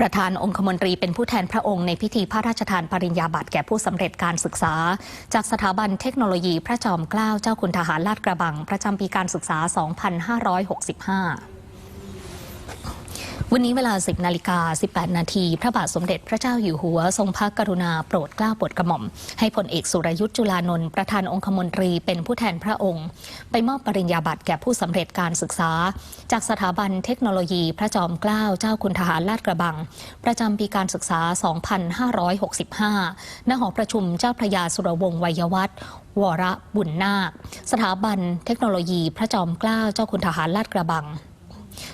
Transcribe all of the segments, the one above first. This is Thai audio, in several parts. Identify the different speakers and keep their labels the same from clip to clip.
Speaker 1: ประธานองคมนตรีเป็นผู้แทนพระองค์ในพิธีพระราชทานปริญญาบัตรแก่ผู้สำเร็จการศึกษา จากสถาบันเทคโนโลยีพระจอมเกล้าเจ้าคุณทหารลาดกระบัง ประจำปีการศึกษา 2565 วันนี้เวลา 10นาฬิกา18 นาทีพระบาทสมเด็จพระเจ้าอยู่หัว ทรงพระกรุณาโปรดเกล้าโปรดกระหม่อม ให้พลเอกสุรยุทธ์จุลานนท์ประธานองคมนตรีเป็นผู้แทนพระองค์ ไปมอบปริญญาบัตรแก่ผู้สำเร็จการศึกษา จากสถาบันเทคโนโลยีพระจอมเกล้าเจ้าคุณทหารลาดกระบัง ประจำปีการศึกษา 2565 ณ หอประชุมเจ้าพระยาสุรวงศ์วัยวัฒน์วรบุญนาค สถาบันเทคโนโลยีพระจอมเกล้าเจ้าคุณทหารลาดกระบัง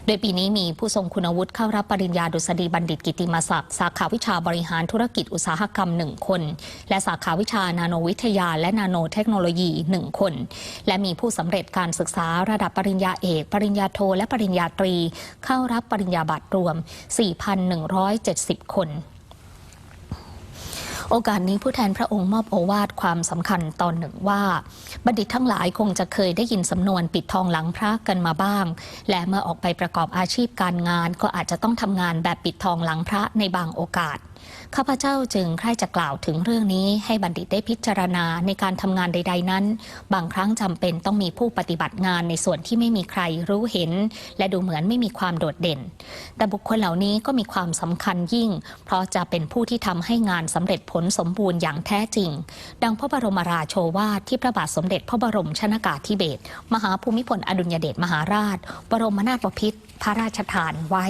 Speaker 1: โดยปีนี้มีผู้ทรงคุณวุฒิเข้ารับปริญญาดุษฎีบัณฑิตกิติมศักดิ์สาขาวิชาบริหารธุรกิจอุตสาหกรรมหนึ่งคน และสาขาวิชานาโนวิทยา และนาโนเทคโนโลยีหนึ่งคน และมีผู้สำเร็จการศึกษาระดับปริญญาเอก ปริญญาโท และปริญญาตรี เข้ารับปริญญาบัตรรวม 4,170 คน โอกาสนี้ผู้แทนพระองค์มอบโอวาทความสำคัญตอนหนึ่งว่า บัณฑิตทั้งหลายคงจะเคยได้ยินสำนวนปิดทองหลังพระกันมาบ้าง และเมื่อออกไปประกอบอาชีพการงาน ก็อาจจะต้องทำงานแบบปิดทองหลังพระในบางโอกาส ข้าพเจ้าจึงใคร่จะกล่าวถึงเรื่องนี้ให้บัณฑิตได้พิจารณาในการทำงานใด ๆ นั้น บางครั้งจำเป็นต้องมีผู้ปฏิบัติงานในส่วนที่ไม่มีใครรู้เห็น และดูเหมือนไม่มีความโดดเด่น แต่บุคคลเหล่านี้ก็มีความสำคัญยิ่ง เพราะจะเป็นผู้ที่ทำให้งานสำเร็จผลสมบูรณ์อย่างแท้จริง ดังพระบรมราโชวาทที่พระบาทสมเด็จพระบรมชนากาธิเบศรมหาภูมิพลอดุลยเดชมหาราช บรมนาถบพิตรพระราชทานไว้